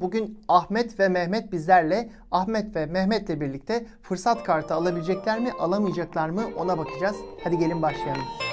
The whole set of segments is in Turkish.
Bugün Ahmet ve Mehmet bizlerle. Ahmet ve Mehmet'le birlikte fırsat kartı alabilecekler mi, alamayacaklar mı ona bakacağız. Hadi gelin başlayalım.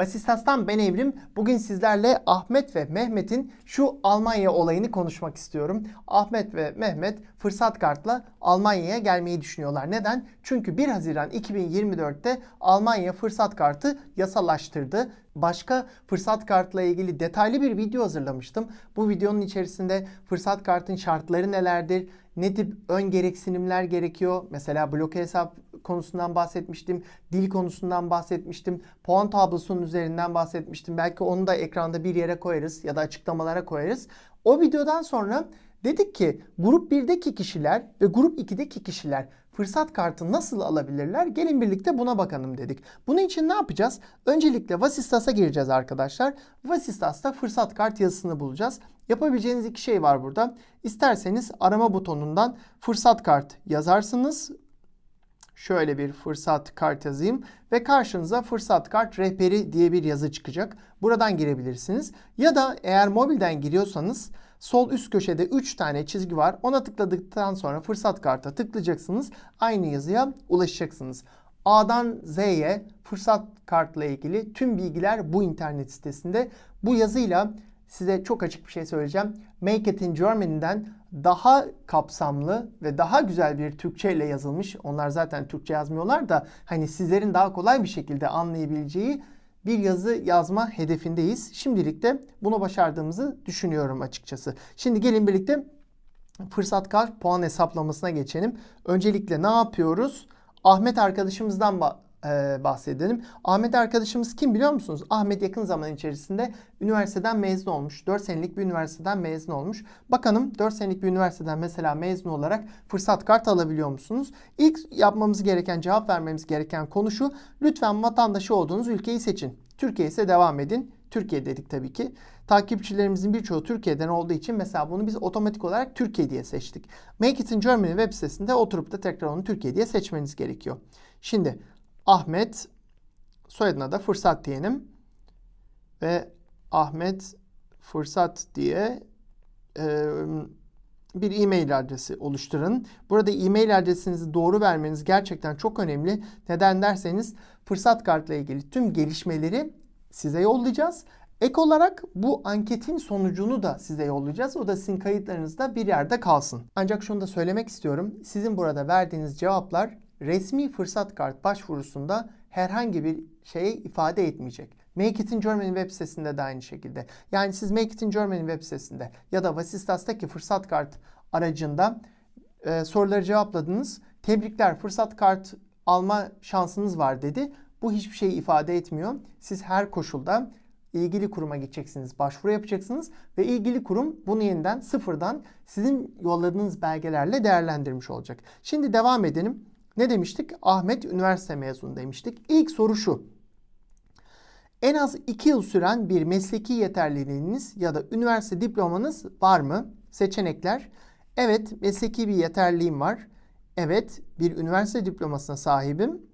Vasistas'tan ben Evrim. Bugün sizlerle Ahmet ve Mehmet'in şu Almanya olayını konuşmak istiyorum. Ahmet ve Mehmet fırsat kartla Almanya'ya gelmeyi düşünüyorlar. Neden? Çünkü 1 Haziran 2024'te Almanya fırsat kartı yasalaştırdı. Başka fırsat kartla ilgili detaylı bir video hazırlamıştım. Bu videonun içerisinde fırsat kartın şartları nelerdir? Ne tip ön gereksinimler gerekiyor? Mesela bloke hesap konusundan bahsetmiştim. Dil konusundan bahsetmiştim. Puan tablosunun üzerinden bahsetmiştim. Belki onu da ekranda bir yere koyarız ya da açıklamalara koyarız. O videodan sonra dedik ki grup 1'deki kişiler ve grup 2'deki kişiler fırsat kartı nasıl alabilirler? Gelin birlikte buna bakalım dedik. Bunun için ne yapacağız? Öncelikle Vasistas'a gireceğiz arkadaşlar. Vasistas'ta fırsat kart yazısını bulacağız. Yapabileceğiniz iki şey var burada. İsterseniz arama butonundan fırsat kart yazarsınız. Şöyle bir fırsat kart yazayım ve karşınıza fırsat kart rehberi diye bir yazı çıkacak. Buradan girebilirsiniz. Ya da eğer mobilden giriyorsanız sol üst köşede 3 tane çizgi var. Ona tıkladıktan sonra fırsat karta tıklayacaksınız. Aynı yazıya ulaşacaksınız. A'dan Z'ye fırsat kartla ilgili tüm bilgiler bu internet sitesinde. Bu yazıyla size çok açık bir şey söyleyeceğim. Make It in Germany'den daha kapsamlı ve daha güzel bir Türkçe ile yazılmış. Onlar zaten Türkçe yazmıyorlar da hani sizlerin daha kolay bir şekilde anlayabileceği bir yazı yazma hedefindeyiz. Şimdilik de bunu başardığımızı düşünüyorum açıkçası. Şimdi gelin birlikte fırsat kart puan hesaplamasına geçelim. Öncelikle ne yapıyoruz? Ahmet arkadaşımızdan e, bahsedelim. Ahmet arkadaşımız kim biliyor musunuz? Ahmet yakın zaman içerisinde üniversiteden mezun olmuş. 4 senelik bir üniversiteden mezun olmuş. Bakalım 4 senelik bir üniversiteden mesela mezun olarak fırsat kart alabiliyor musunuz? İlk yapmamız gereken, cevap vermemiz gereken konu şu. Lütfen vatandaşı olduğunuz ülkeyi seçin. Türkiye ise devam edin. Türkiye dedik tabii ki. Takipçilerimizin birçoğu Türkiye'den olduğu için mesela bunu biz otomatik olarak Türkiye diye seçtik. Make It in Germany web sitesinde oturup da tekrar onu Türkiye diye seçmeniz gerekiyor. Şimdi Ahmet soyadına da fırsat diyelim. Ve Ahmet fırsat diye e, bir e-mail adresi oluşturun. Burada e-mail adresinizi doğru vermeniz gerçekten çok önemli. Neden derseniz fırsat kartla ilgili tüm gelişmeleri size yollayacağız. Ek olarak bu anketin sonucunu da size yollayacağız. O da sizin kayıtlarınızda bir yerde kalsın. Ancak şunu da söylemek istiyorum. Sizin burada verdiğiniz cevaplar resmi fırsat kart başvurusunda herhangi bir şeye ifade etmeyecek. Make It in Germany web sitesinde de aynı şekilde. Yani siz Make It in Germany web sitesinde ya da Vasistas'taki fırsat kart aracında e, soruları cevapladınız. Tebrikler fırsat kart alma şansınız var dedi. Bu hiçbir şey ifade etmiyor. Siz her koşulda ilgili kuruma gideceksiniz, başvuru yapacaksınız ve ilgili kurum bunu yeniden sıfırdan sizin yolladığınız belgelerle değerlendirmiş olacak. Şimdi devam edelim. Ne demiştik? Ahmet üniversite mezunu demiştik. İlk soru şu. En az 2 yıl süren bir mesleki yeterliliğiniz ya da üniversite diplomanız var mı? Seçenekler. Evet, mesleki bir yeterliliğim var. Evet, bir üniversite diplomasına sahibim.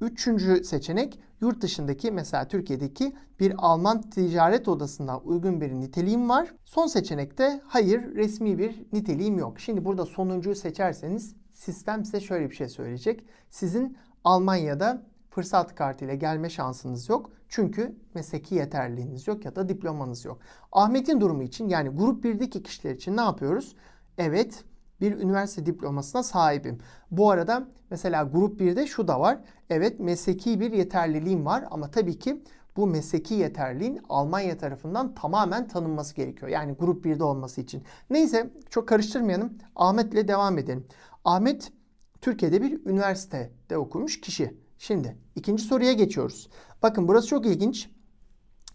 Üçüncü seçenek yurt dışındaki mesela Türkiye'deki bir Alman ticaret odasından uygun bir niteliğim var. Son seçenekte hayır resmi bir niteliğim yok. Şimdi burada sonuncuyu seçerseniz sistem size şöyle bir şey söyleyecek. Sizin Almanya'da fırsat kartı ile gelme şansınız yok. Çünkü mesleki yeterliliğiniz yok ya da diplomanız yok. Ahmet'in durumu için yani grup 1'deki kişiler için ne yapıyoruz? Evet bir üniversite diplomasına sahibim. Bu arada mesela grup 1'de şu da var. Evet mesleki bir yeterliliğim var ama tabii ki bu mesleki yeterliğin Almanya tarafından tamamen tanınması gerekiyor. Yani grup 1'de olması için. Neyse çok karıştırmayalım. Ahmet ile devam edelim. Ahmet Türkiye'de bir üniversitede okumuş kişi. Şimdi ikinci soruya geçiyoruz. Bakın burası çok ilginç.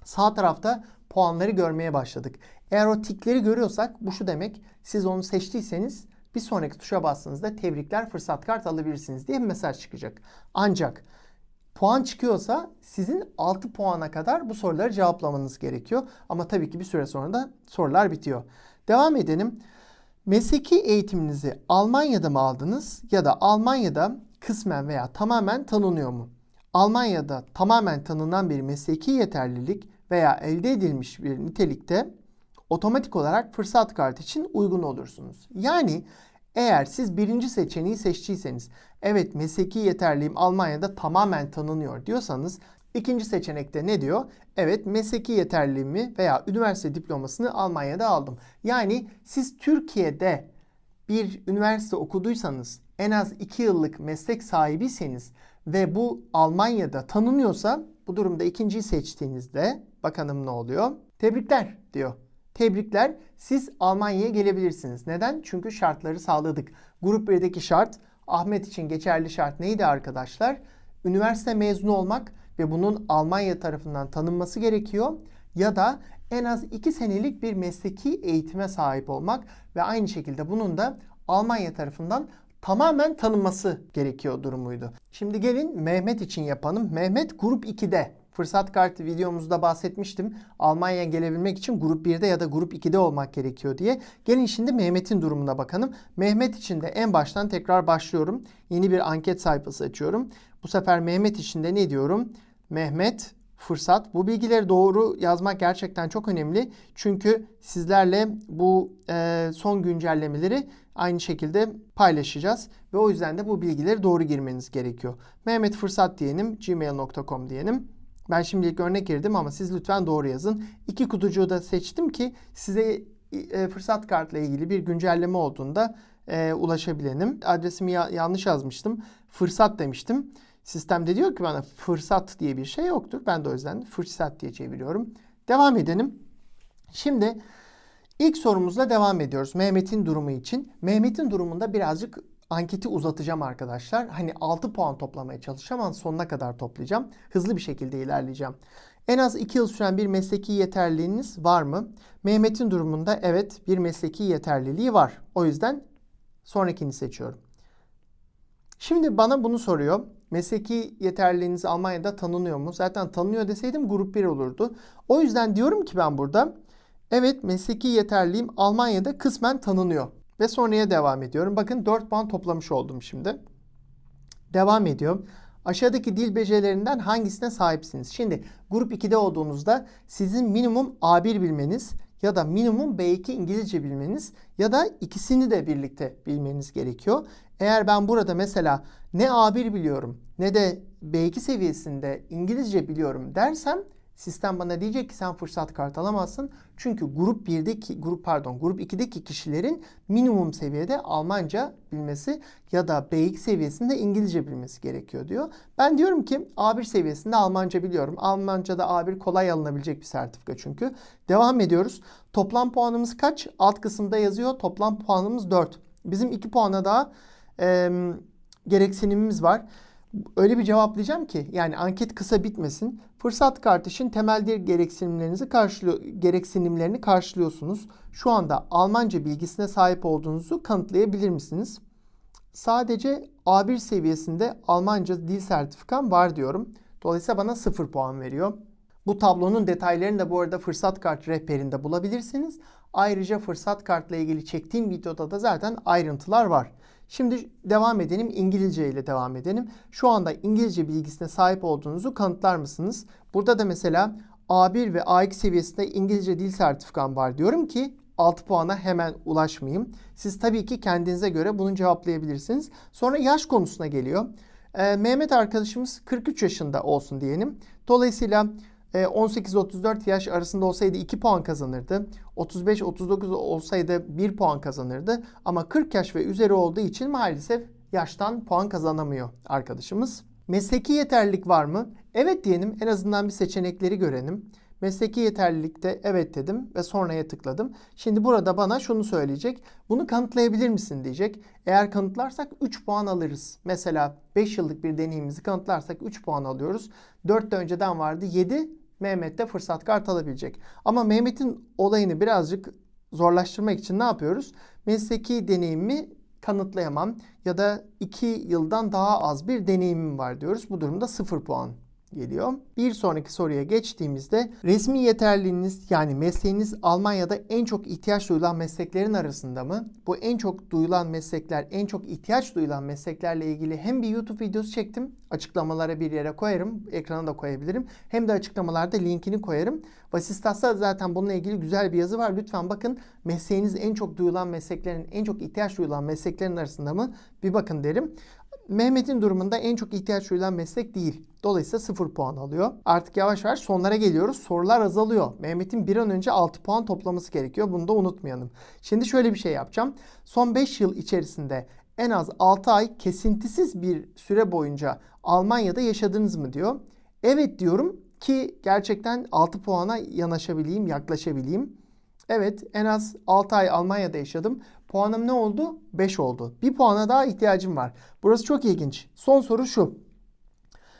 Sağ tarafta puanları görmeye başladık. Eğer o tikleri görüyorsak bu şu demek. Siz onu seçtiyseniz bir sonraki tuşa bastığınızda tebrikler fırsat kart alabilirsiniz diye bir mesaj çıkacak. Ancak puan çıkıyorsa sizin 6 puana kadar bu soruları cevaplamanız gerekiyor. Ama tabii ki bir süre sonra da sorular bitiyor. Devam edelim. Mesleki eğitiminizi Almanya'da mı aldınız ya da Almanya'da kısmen veya tamamen tanınıyor mu? Almanya'da tamamen tanınan bir mesleki yeterlilik veya elde edilmiş bir nitelikte otomatik olarak fırsat kartı için uygun olursunuz. Yani eğer siz birinci seçeneği seçtiyseniz, evet mesleki yeterliğim Almanya'da tamamen tanınıyor diyorsanız, ikinci seçenekte ne diyor? Evet mesleki yeterliğimi veya üniversite diplomasını Almanya'da aldım. Yani siz Türkiye'de bir üniversite okuduysanız, en az 2 yıllık meslek sahibiyseniz ve bu Almanya'da tanınıyorsa bu durumda ikinciyi seçtiğinizde bakalım ne oluyor? Tebrikler diyor. Tebrikler siz Almanya'ya gelebilirsiniz. Neden? Çünkü şartları sağladık. Grup 1'deki şart Ahmet için geçerli şart neydi arkadaşlar? Üniversite mezunu olmak ve bunun Almanya tarafından tanınması gerekiyor. Ya da en az 2 senelik bir mesleki eğitime sahip olmak ve aynı şekilde bunun da Almanya tarafından tamamen tanınması gerekiyor durumuydu. Şimdi gelin Mehmet için yapalım. Mehmet grup 2'de. Fırsat kartı videomuzda bahsetmiştim. Almanya'ya gelebilmek için grup 1'de ya da grup 2'de olmak gerekiyor diye. Gelin şimdi Mehmet'in durumuna bakalım. Mehmet için de en baştan tekrar başlıyorum. Yeni bir anket sayfası açıyorum. Bu sefer Mehmet için de ne diyorum? Mehmet fırsat. Bu bilgileri doğru yazmak gerçekten çok önemli. Çünkü sizlerle bu e, son güncellemeleri aynı şekilde paylaşacağız. Ve o yüzden de bu bilgileri doğru girmeniz gerekiyor. Mehmet fırsat diyelim, gmail.com diyelim. Ben şimdilik örnek girdim ama siz lütfen doğru yazın. İki kutucuğu da seçtim ki size e, fırsat kartla ilgili bir güncelleme olduğunda e, ulaşabilelim. Adresimi ya- yanlış yazmıştım. Fırsat demiştim. Sistemde diyor ki bana fırsat diye bir şey yoktur. Ben de o yüzden fırsat diye çeviriyorum. Devam edelim. Şimdi ilk sorumuzla devam ediyoruz. Mehmet'in durumu için. Mehmet'in durumunda birazcık anketi uzatacağım arkadaşlar. Hani 6 puan toplamaya çalışacağım ama sonuna kadar toplayacağım. Hızlı bir şekilde ilerleyeceğim. En az 2 yıl süren bir mesleki yeterliliğiniz var mı? Mehmet'in durumunda evet bir mesleki yeterliliği var. O yüzden sonrakini seçiyorum. Şimdi bana bunu soruyor. Mesleki yeterliliğiniz Almanya'da tanınıyor mu? Zaten tanınıyor deseydim grup 1 olurdu. O yüzden diyorum ki ben burada evet mesleki yeterliliğim Almanya'da kısmen tanınıyor. Ve sonraya devam ediyorum. Bakın 4 puan toplamış oldum şimdi. Devam ediyorum. Aşağıdaki dil becerilerinden hangisine sahipsiniz? Şimdi grup 2'de olduğunuzda sizin minimum A1 bilmeniz ya da minimum B2 İngilizce bilmeniz ya da ikisini de birlikte bilmeniz gerekiyor. Eğer ben burada mesela ne A1 biliyorum ne de B2 seviyesinde İngilizce biliyorum dersem sistem bana diyecek ki sen fırsat kartı alamazsın. Çünkü grup 1'deki grup pardon grup 2'deki kişilerin minimum seviyede Almanca bilmesi ya da B2 seviyesinde İngilizce bilmesi gerekiyor diyor. Ben diyorum ki A1 seviyesinde Almanca biliyorum. Almanca'da A1 kolay alınabilecek bir sertifika çünkü. Devam ediyoruz. Toplam puanımız kaç? Alt kısımda yazıyor. Toplam puanımız 4. Bizim 2 puana daha e, gereksinimimiz var. Öyle bir cevaplayacağım ki yani anket kısa bitmesin. Fırsat kart için temel dil gereksinimlerinizi karşılıyor, gereksinimlerini karşılıyorsunuz. Şu anda Almanca bilgisine sahip olduğunuzu kanıtlayabilir misiniz? Sadece A1 seviyesinde Almanca dil sertifikam var diyorum. Dolayısıyla bana 0 puan veriyor. Bu tablonun detaylarını da bu arada fırsat kart rehberinde bulabilirsiniz. Ayrıca fırsat kartla ilgili çektiğim videoda da zaten ayrıntılar var. Şimdi devam edelim. İngilizce ile devam edelim. Şu anda İngilizce bilgisine sahip olduğunuzu kanıtlar mısınız? Burada da mesela A1 ve A2 seviyesinde İngilizce dil sertifikam var diyorum ki 6 puana hemen ulaşmayayım. Siz tabii ki kendinize göre bunu cevaplayabilirsiniz. Sonra yaş konusuna geliyor. Ee, Mehmet arkadaşımız 43 yaşında olsun diyelim. Dolayısıyla 18-34 yaş arasında olsaydı 2 puan kazanırdı. 35-39 olsaydı 1 puan kazanırdı. Ama 40 yaş ve üzeri olduğu için maalesef yaştan puan kazanamıyor arkadaşımız. Mesleki yeterlilik var mı? Evet diyelim en azından bir seçenekleri görelim. Mesleki yeterlilikte evet dedim ve sonraya tıkladım. Şimdi burada bana şunu söyleyecek. Bunu kanıtlayabilir misin diyecek. Eğer kanıtlarsak 3 puan alırız. Mesela 5 yıllık bir deneyimimizi kanıtlarsak 3 puan alıyoruz. 4 de önceden vardı 7. Mehmet de fırsat kart alabilecek. Ama Mehmet'in olayını birazcık zorlaştırmak için ne yapıyoruz? Mesleki deneyimi kanıtlayamam ya da 2 yıldan daha az bir deneyimim var diyoruz. Bu durumda 0 puan geliyor. Bir sonraki soruya geçtiğimizde resmi yeterliliğiniz yani mesleğiniz Almanya'da en çok ihtiyaç duyulan mesleklerin arasında mı? Bu en çok duyulan meslekler, en çok ihtiyaç duyulan mesleklerle ilgili hem bir YouTube videosu çektim. Açıklamalara bir yere koyarım. Ekrana da koyabilirim. Hem de açıklamalarda linkini koyarım. Vasistas'ta zaten bununla ilgili güzel bir yazı var. Lütfen bakın mesleğiniz en çok duyulan mesleklerin, en çok ihtiyaç duyulan mesleklerin arasında mı? Bir bakın derim. Mehmet'in durumunda en çok ihtiyaç duyulan meslek değil. Dolayısıyla 0 puan alıyor. Artık yavaş yavaş sonlara geliyoruz. Sorular azalıyor. Mehmet'in bir an önce 6 puan toplaması gerekiyor. Bunu da unutmayalım. Şimdi şöyle bir şey yapacağım. Son 5 yıl içerisinde en az 6 ay kesintisiz bir süre boyunca Almanya'da yaşadınız mı diyor. Evet diyorum ki gerçekten 6 puana yanaşabileyim, yaklaşabileyim. Evet en az 6 ay Almanya'da yaşadım. Puanım ne oldu? 5 oldu. Bir puana daha ihtiyacım var. Burası çok ilginç. Son soru şu.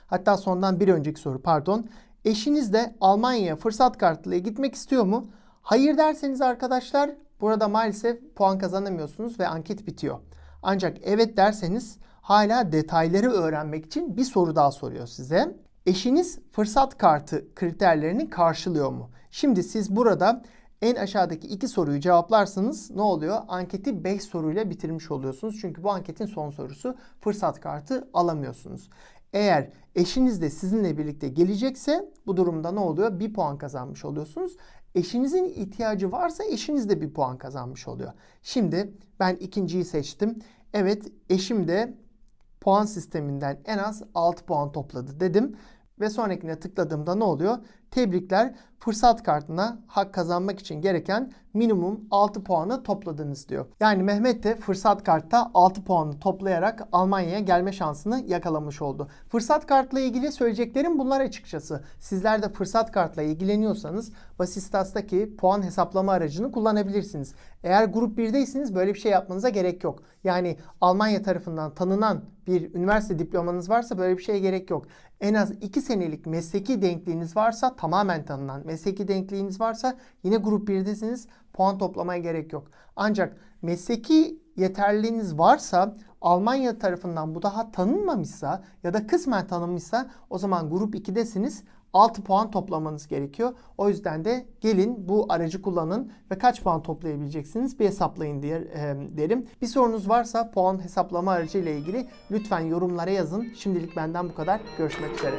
Hatta sondan bir önceki soru pardon. Eşiniz de Almanya'ya fırsat kartıyla gitmek istiyor mu? Hayır derseniz arkadaşlar burada maalesef puan kazanamıyorsunuz ve anket bitiyor. Ancak evet derseniz hala detayları öğrenmek için bir soru daha soruyor size. Eşiniz fırsat kartı kriterlerini karşılıyor mu? Şimdi siz burada en aşağıdaki iki soruyu cevaplarsanız ne oluyor? Anketi 5 soruyla bitirmiş oluyorsunuz. Çünkü bu anketin son sorusu fırsat kartı alamıyorsunuz. Eğer eşiniz de sizinle birlikte gelecekse bu durumda ne oluyor? Bir puan kazanmış oluyorsunuz. Eşinizin ihtiyacı varsa eşiniz de bir puan kazanmış oluyor. Şimdi ben ikinciyi seçtim. Evet eşim de puan sisteminden en az 6 puan topladı dedim. Ve sonrakine tıkladığımda ne oluyor? Tebrikler fırsat kartına hak kazanmak için gereken minimum 6 puanı topladınız diyor. Yani Mehmet de fırsat kartta 6 puanı toplayarak Almanya'ya gelme şansını yakalamış oldu. Fırsat kartla ilgili söyleyeceklerim bunlar açıkçası. Sizler de fırsat kartla ilgileniyorsanız Basistas'taki puan hesaplama aracını kullanabilirsiniz. Eğer grup 1'deyseniz böyle bir şey yapmanıza gerek yok. Yani Almanya tarafından tanınan bir üniversite diplomanız varsa böyle bir şeye gerek yok. En az 2 senelik mesleki denkliğiniz varsa tamamen tanınan mesleki denkliğiniz varsa yine grup 1'desiniz. Puan toplamaya gerek yok. Ancak mesleki yeterliliğiniz varsa Almanya tarafından bu daha tanınmamışsa ya da kısmen tanınmışsa o zaman grup 2'desiniz. 6 puan toplamanız gerekiyor. O yüzden de gelin bu aracı kullanın ve kaç puan toplayabileceksiniz bir hesaplayın diye e, derim. Bir sorunuz varsa puan hesaplama aracı ile ilgili lütfen yorumlara yazın. Şimdilik benden bu kadar. Görüşmek üzere.